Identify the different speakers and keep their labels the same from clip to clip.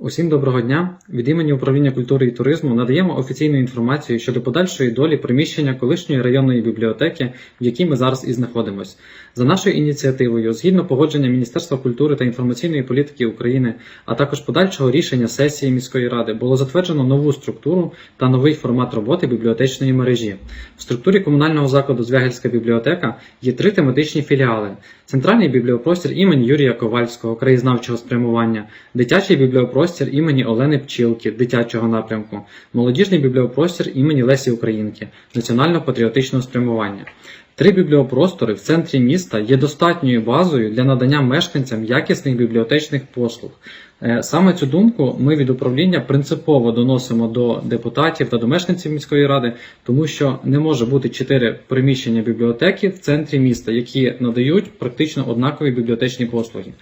Speaker 1: Усім доброго дня! Від імені управління культури і туризму надаємо офіційну інформацію щодо подальшої долі приміщення колишньої районної бібліотеки, в якій ми зараз і знаходимося. За нашою ініціативою, згідно погодження Міністерства культури та інформаційної політики України, а також подальшого рішення сесії міської ради, було затверджено нову структуру та новий формат роботи бібліотечної мережі. В структурі комунального закладу Звягельська бібліотека є три тематичні філіали: центральний бібліопростір імені Юрія Ковальського, краєзнавчого спрямування, дитячий бібліопростір імені Олени Пчілки, дитячого напрямку, молодіжний бібліопростір імені Лесі Українки, національно-патріотичного спрямування. Три бібліопростори в центрі міста є достатньою базою для надання мешканцям якісних бібліотечних послуг. Е, Саме цю думку ми від управління принципово доносимо до депутатів та до мешканців міської ради, тому що не може бути чотири приміщення бібліотеки в центрі міста, які надають практично однакові бібліотечні послуги.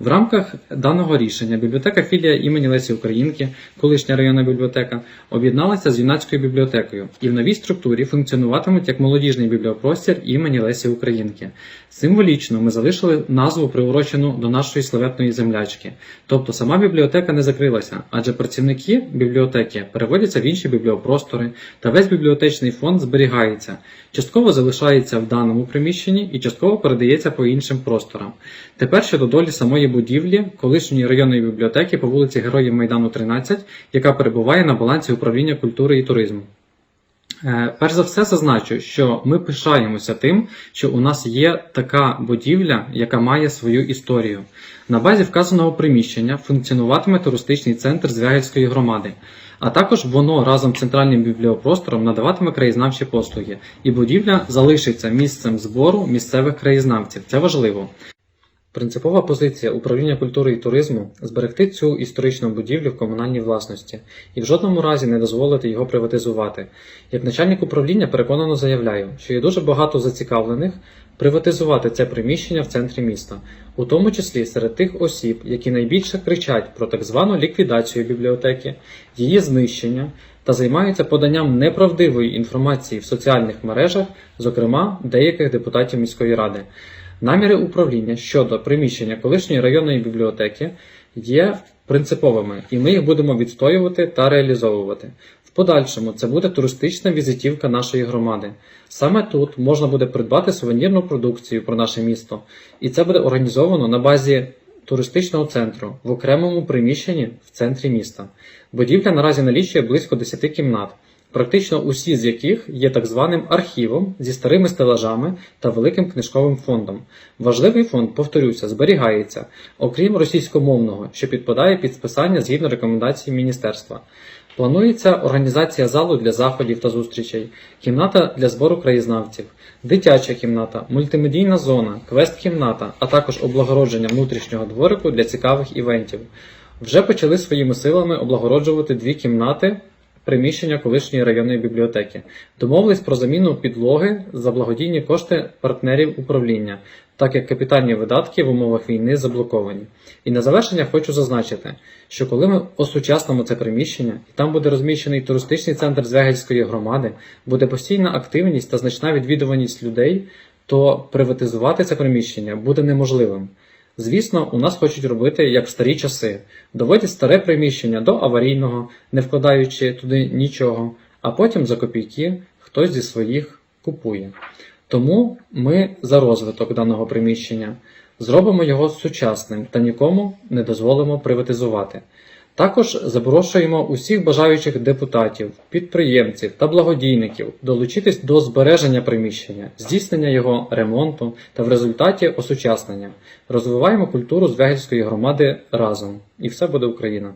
Speaker 1: В рамках даного рішення бібліотека філія імені Лесі Українки, колишня районна бібліотека, об'єдналася з юнацькою бібліотекою і в новій структурі функціонуватимуть як молодіжний бібліопростір імені Лесі Українки. Символічно ми залишили назву приурочену до нашої славетної землячки. Тобто сама бібліотека не закрилася, адже працівники бібліотеки переводяться в інші бібліопростори, та весь бібліотечний фонд зберігається, частково залишається в даному приміщенні і частково передається по іншим просторам. Тепер щодо долі самої будівлі колишньої районної бібліотеки по вулиці Героїв Майдану 13, яка перебуває на балансі управління культури і туризму. Е, Перш за все зазначу, що ми пишаємося тим, що у нас є така будівля, яка має свою історію. На базі вказаного приміщення функціонуватиме туристичний центр Звягельської громади, а також воно разом з центральним бібліопростором надаватиме краєзнавчі послуги, і будівля залишиться місцем збору місцевих краєзнавців. Це важливо. Принципова позиція управління культури і туризму зберегти цю історичну будівлю в комунальній власності і в жодному разі не дозволити його приватизувати. Як начальник управління переконано заявляю, що є дуже багато зацікавлених приватизувати це приміщення в центрі міста, у тому числі серед тих осіб, які найбільше кричать про так звану ліквідацію бібліотеки, її знищення та займаються поданням неправдивої інформації в соціальних мережах, зокрема деяких депутатів міської ради. Наміри управління щодо приміщення колишньої районної бібліотеки є принциповими, і ми їх будемо відстоювати та реалізовувати. В подальшому це буде туристична візитівка нашої громади. Саме тут можна буде придбати сувенірну продукцію про наше місто, і це буде організовано на базі туристичного центру в окремому приміщенні в центрі міста. Будівля наразі налічує близько 10 кімнат практично усі з яких є так званим архівом зі старими стелажами та великим книжковим фондом. Важливий фонд, повторюся, зберігається, окрім російськомовного, що підпадає під списання згідно рекомендацій міністерства. Планується організація залу для заходів та зустрічей, кімната для збору краєзнавців, дитяча кімната, мультимедійна зона, квест-кімната, а також облагородження внутрішнього дворику для цікавих івентів. Вже почали своїми силами облагороджувати дві кімнати приміщення колишньої районної бібліотеки. Домовились про заміну підлоги за благодійні кошти партнерів управління, так як капітальні видатки в умовах війни заблоковані. І на завершення хочу зазначити, що коли ми осучаснимо це приміщення, і там буде розміщений туристичний центр Звягельської громади, буде постійна активність та значна відвідуваність людей, то приватизувати це приміщення буде неможливим. Звісно, у нас хочуть робити як в старі часи, доводять старе приміщення до аварійного, не вкладаючи туди нічого, а потім за копійки хтось зі своїх купує. Тому ми за розвиток даного приміщення зробимо його сучасним та нікому не дозволимо приватизувати. Також запрошуємо усіх бажаючих депутатів, підприємців та благодійників долучитись до збереження приміщення, здійснення його ремонту та в результаті осучаснення. Розвиваємо культуру Звягельської громади разом, і все буде Україна!